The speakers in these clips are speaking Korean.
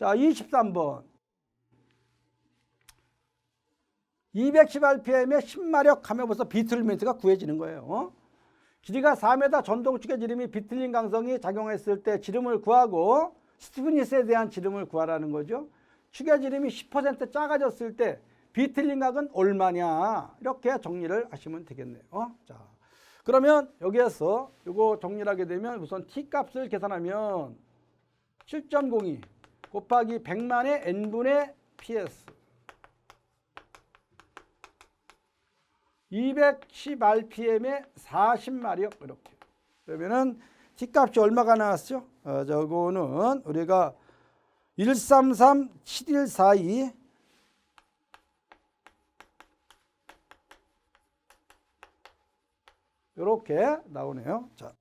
자, 23번. 210rpm에 10마력 하면 벌써 비틀리멘트가 구해지는 거예요. 어? 길이가 4m 전동축의 지름이 비틀린 강성이 작용했을 때 지름을 구하고 스티브니스에 대한 지름을 구하라는 거죠. 축의 지름이 10% 작아졌을 때 비틀린 각은 얼마냐 이렇게 정리를 하시면 되겠네요. 어? 자, 그러면 여기에서 이거 정리를 하게 되면 우선 t 값을 계산하면 7.02 곱하기 100만의 n분의 ps 210rpm에 40마력 이렇게 그러면은 t값이 얼마가 나왔죠? 어, 저거는 우리가 133 7142 이렇게 나오네요. 자.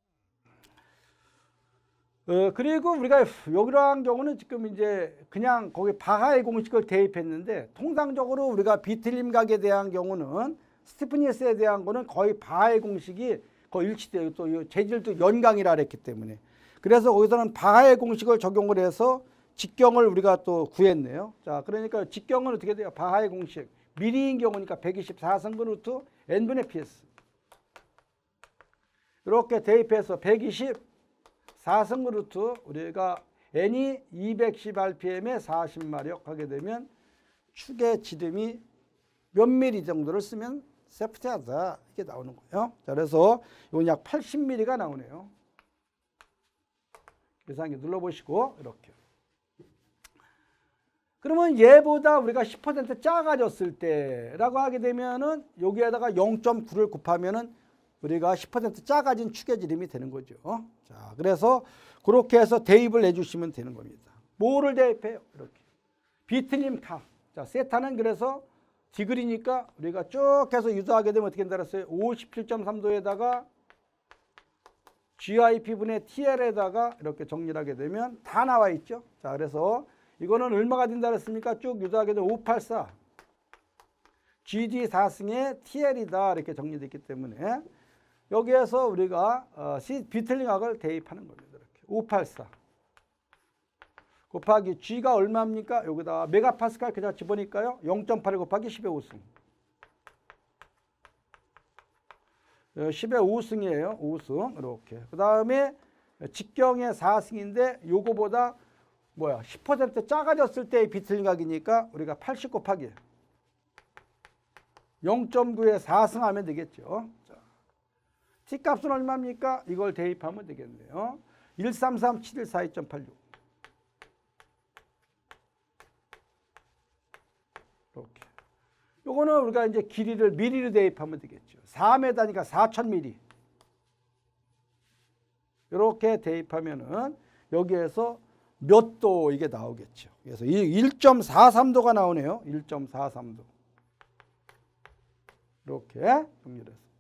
어, 그리고 우리가 여기랑 경우는 지금 이제 그냥 거기 바하의 공식을 대입했는데 통상적으로 우리가 비틀림각에 대한 경우는 스티프니스에 대한 거는 거의 바하의 공식이 거의 일치돼요. 또이 재질도 연강이라 그랬기 때문에. 그래서 거기서는 바하의 공식을 적용을 해서 직경을 우리가 또 구했네요. 자, 그러니까 직경은 어떻게 돼요? 바하의 공식. 미리인 경우니까 124승분 루트 n분의 ps. 이렇게 대입해서 124승분 루트 우리가 n이 210rpm에 40마력 하게 되면 축의 지름이 몇 미리 정도를 쓰면 세프티하다 이게 나오는 거예요. 자, 그래서 이건 약 80mm가 나오네요. 계산기 눌러보시고 이렇게. 그러면 얘보다 우리가 10% 작아졌을 때라고 하게 되면은 여기에다가 0.9를 곱하면은 우리가 10% 작아진 축의 지름이 되는 거죠. 자, 그래서 그렇게 해서 대입을 내주시면 되는 겁니다. 뭐를 대입해요? 이렇게. 비틀림 카. 자, 세타는 그래서 디그리니까 우리가 쭉 해서 유도하게 되면 어떻게 된다 그랬어요? 57.3도에다가 GIP분의 TL에다가 이렇게 정리를 하게 되면 다 나와 있죠. 자, 그래서 이거는 얼마가 된다 그랬습니까? 쭉 유도하게 되면 584. GD 4승의 TL이다. 이렇게 정리되어 있기 때문에 여기에서 우리가 어, 시 비틀링학을 대입하는 겁니다. 이렇게 584. 곱하기 G가 얼마입니까? 여기다 메가파스칼 그냥 집어니까요. 0.8 곱하기 10의 5승. 10의 5승이에요. 5승. 이렇게. 그 다음에 직경의 4승인데 요거보다 뭐야 10% 작아졌을 때의 비틀각이니까 우리가 80 곱하기 0.9에 4승 하면 되겠죠. 자, T값은 얼마입니까? 이걸 대입하면 되겠네요. 133, 71, 42.86. 이렇게. 요거는 우리가 이제 길이를 미리로 대입하면 되겠죠. 4m니까 4,000mm. 이렇게 대입하면은 여기에서 몇 도 이게 나오겠죠. 그래서 1.43도가 나오네요. 1.43도. 이렇게 정리를 해서.